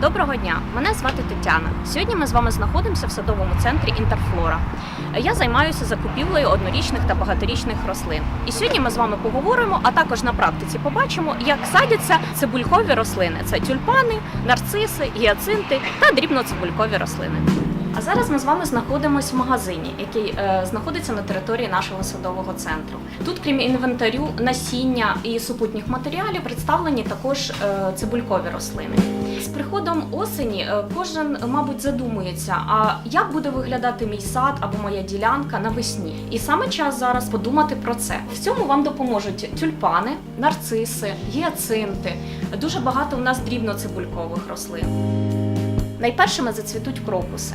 Доброго дня, мене звати Тетяна. Сьогодні ми з вами знаходимося в садовому центрі Інтерфлора. Я займаюся закупівлею однорічних та багаторічних рослин. І сьогодні ми з вами поговоримо, а також на практиці побачимо, як садяться цибулькові рослини: це тюльпани, нарциси, гіацинти та дрібноцибулькові рослини. А зараз ми з вами знаходимося в магазині, який е, знаходиться на території нашого садового центру. Тут, крім інвентарю, насіння і супутніх матеріалів, представлені також е, цибулькові рослини. З приходом осені е, кожен, мабуть, задумується, а як буде виглядати мій сад або моя ділянка навесні. І саме час зараз подумати про це. В цьому вам допоможуть тюльпани, нарциси, гіацинти. Дуже багато у нас дрібноцибулькових рослин. Найпершими зацвітуть крокуси.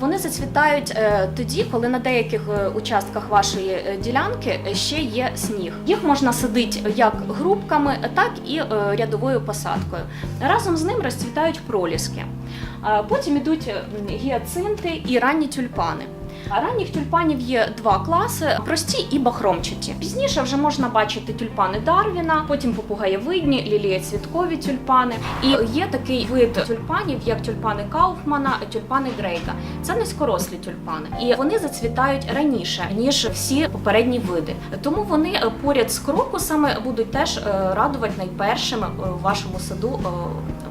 Вони зацвітають е, тоді, коли на деяких е, участках вашої е, ділянки ще є сніг. Їх можна садити як грубками, так і рядовою посадкою. Разом з ним розцвітають проліски. Потім ідуть е, гіацинти і ранні тюльпани. Ранніх тюльпанів є два класи: прості і бахромчаті. Пізніше вже можна бачити тюльпани Дарвіна, потім попугаєвидні, лілієцвіткові тюльпани. І є такий вид тюльпанів, як тюльпани Кауфмана, тюльпани Дрейка. Це низькорослі тюльпани, і вони зацвітають раніше ніж всі попередні види. Тому вони е, поряд з крокусами будуть теж е, радувати найпершими е, в вашому саду е,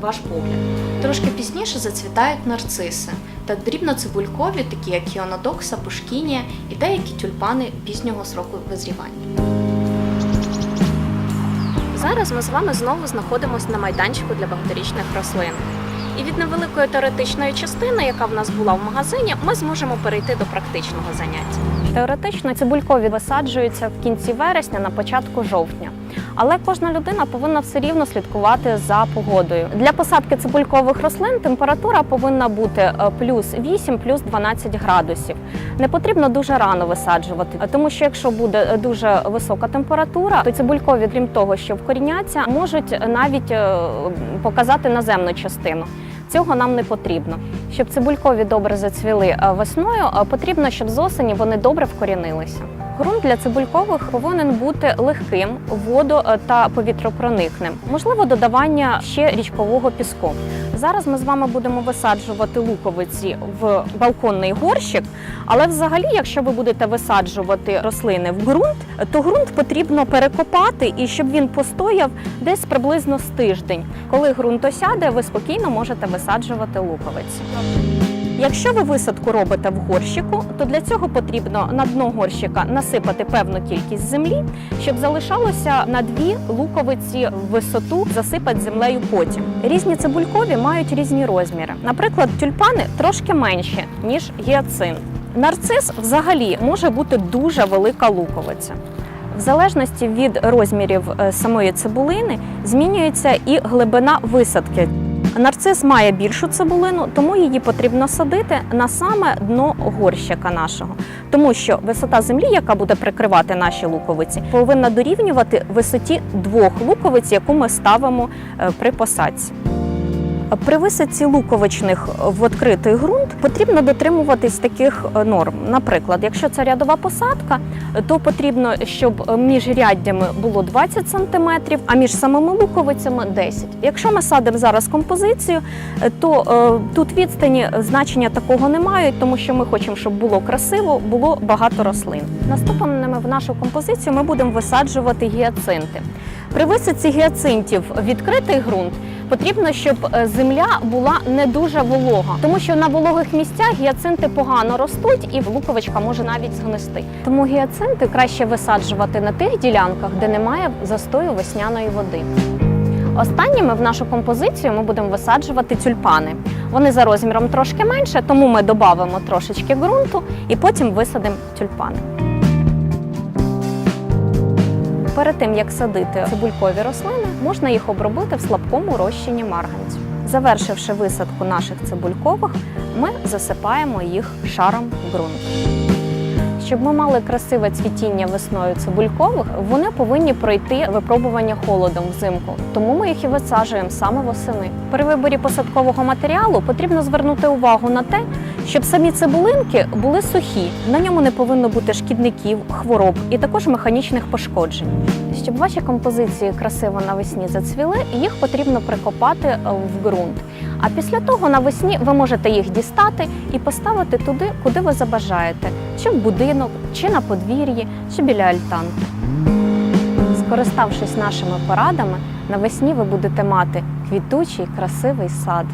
ваш погляд. Трошки пізніше зацвітають нарциси та дрібноцибулькові, такі як Кіонодокса, Пушкінія і деякі тюльпани пізнього сроку визрівання. Зараз ми з вами знову знаходимося на майданчику для багаторічних рослин. І від невеликої теоретичної частини, яка в нас була в магазині, ми зможемо перейти до практичного заняття. Теоретично цибулькові висаджуються в кінці вересня, на початку жовтня. Але кожна людина повинна все рівно слідкувати за погодою. Для посадки цибулькових рослин температура повинна бути е, плюс 8, плюс 12 градусів. Не потрібно дуже рано висаджувати, тому що якщо буде е, дуже висока температура, то цибулькові, крім того, що вкоріняться, можуть навіть е, показати наземну частину. Цього нам не потрібно. Щоб цибулькові добре зацвіли весною, потрібно, щоб з осені вони добре вкорінилися. Ґрунт для цибулькових повинен бути легким, водо е, та повітропроникним. Можливо, додавання ще річкового піску. Зараз ми з вами будемо висаджувати луковиці в балконний горщик. Але взагалі, якщо ви будете висаджувати рослини в ґрунт, то ґрунт потрібно перекопати і щоб він постояв десь приблизно з тиждень. Коли ґрунт осяде, ви спокійно можете висаджувати луковиці. Якщо ви висадку робите в горщику, то для цього потрібно на дно горщика насипати певну кількість землі, щоб залишалося на дві луковиці в висоту засипати землею потім. Різні цибулькові мають різні розміри. Наприклад, тюльпани трошки менші, ніж гіацин. Нарцис взагалі може бути дуже велика луковиця. В залежності від розмірів е, самої цибулини змінюється і глибина висадки. Нарцис має більшу цибулину, тому її потрібно садити на саме дно горщика нашого, тому що висота землі, яка буде прикривати наші луковиці, повинна дорівнювати висоті двох луковиць, яку ми ставимо е, при посадці. При висадці луковичних в відкритий ґрунт потрібно дотримуватись таких е, норм. Наприклад, якщо це рядова посадка, то потрібно, щоб між ряддями було 20 см, а між самими луковицями 10 Якщо ми садимо зараз композицію, е, то е, тут відстані значення такого не мають, тому що ми хочемо, щоб було красиво, було багато рослин. Наступними в нашу композицію ми будемо висаджувати гіацинти. При висадці гіацинтів відкритий ґрунт потрібно, щоб е, земля була не дуже волога, тому що на вологих місцях гіацинти погано ростуть і луковичка може навіть згнисти. Тому гіацинти краще висаджувати на тих ділянках, де немає застою весняної води. Останніми в нашу композицію ми будемо висаджувати тюльпани. Вони за розміром трошки менше, тому ми додамо трошечки ґрунту і потім висадимо тюльпани. Перед тим як садити цибулькові рослини, можна їх обробити в слабкому розчині марганцю. Завершивши висадку наших цибулькових, ми засипаємо їх шаром ґрунту. Щоб ми мали красиве цвітіння весною цибулькових, вони повинні пройти випробування холодом взимку, тому ми їх і висаджуємо саме восени. При виборі посадкового матеріалу потрібно звернути увагу на те, щоб самі цибулинки були сухі, на ньому не повинно бути шкідників, хвороб і також механічних пошкоджень. Щоб ваші композиції красиво навесні зацвіли, їх потрібно прикопати в ґрунт. А після того навесні ви можете їх дістати і поставити туди, куди ви забажаєте, чи в будинок, чи на подвір'ї, чи біля альтанки. Скориставшись нашими порадами, навесні ви будете мати квітучий красивий сад.